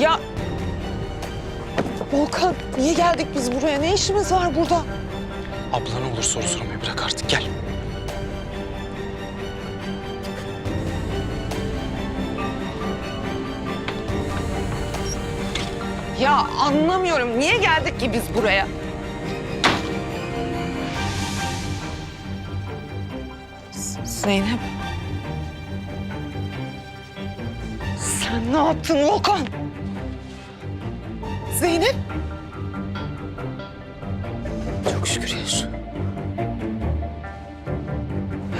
Ya... Volkan niye geldik biz buraya? Ne işimiz var burada? Abla ne olur soru sormayı bırak artık gel. Ya anlamıyorum. Niye geldik ki biz buraya? Z- Zeynep. Sen ne yaptın Volkan? Zeynep. Çok şükür yaş.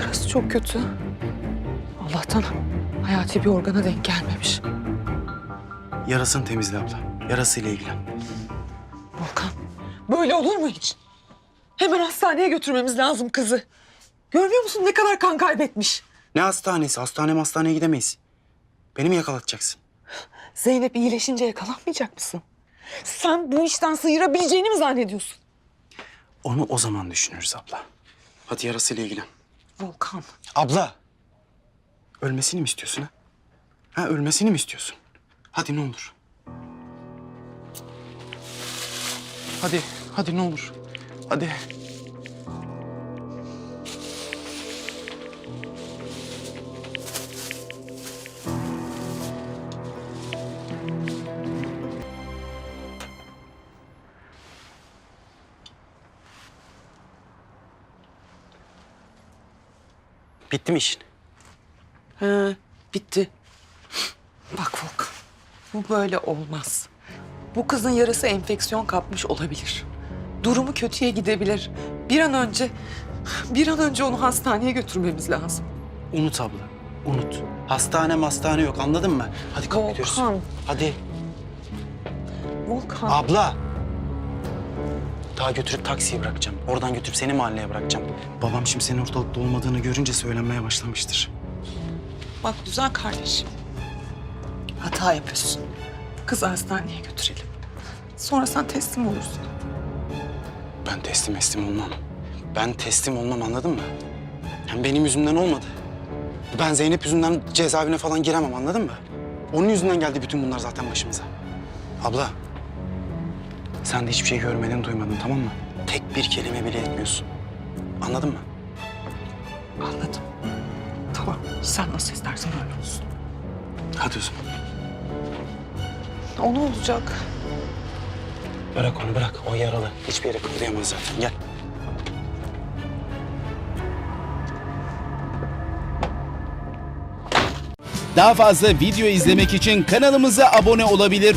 Yarası çok kötü. Allah'tan hayati bir organa denk gelmemiş. Yarasını temizle abla. Yarasıyla ilgilen. Volkan, böyle olur mu hiç? Hemen hastaneye götürmemiz lazım kızı. Görmüyor musun ne kadar kan kaybetmiş? Ne hastanesi? Hastane hastaneye gidemeyiz. Beni mi yakalatacaksın? Zeynep iyileşince yakalanmayacak mısın? Sen bu işten sıyırabileceğini mi zannediyorsun? Onu o zaman düşünürüz abla. Hadi yarasıyla ilgilen. Volkan, Abla. Ölmesini mi istiyorsun ha? Ha ölmesini mi istiyorsun? Hadi ne olur. Hadi, hadi ne olur. Hadi. Bitti mi işin? he, bitti. Bak Volkan, bu böyle olmaz. Bu kızın yarası enfeksiyon kapmış olabilir. Durumu kötüye gidebilir. Bir an önce, bir an önce onu hastaneye götürmemiz lazım. Unut abla, unut. Hastane hastane yok anladın mı? Hadi kalk gidiyoruz. Volkan. Hadi. Volkan. Abla. Daha götürüp taksiye bırakacağım. Oradan götürüp seni mahalleye bırakacağım. Babam şimdi senin ortalıkta olmadığını görünce söylenmeye başlamıştır. Bak güzel kardeşim. Hata yapıyorsun. Kızı hastaneye götürelim. Sonra sen teslim olursun. Ben teslim teslim olmam. Ben teslim olmam anladın mı? Hem benim yüzümden olmadı. Ben Zeynep yüzünden cezaevine falan giremem anladın mı? Onun yüzünden geldi bütün bunlar zaten başımıza. Abla. Sen de hiçbir şey görmedin duymadın tamam mı? Tek bir kelime bile etmiyorsun. Anladın mı? Anladım. Tamam. Sen nasıl istersen öyle olsun. Hadi o zaman. O ne olacak? Bırak onu bırak. O yaralı. Hiçbir yere kıpırdayamaz zaten. Gel. Daha fazla video izlemek için kanalımıza abone olabilir.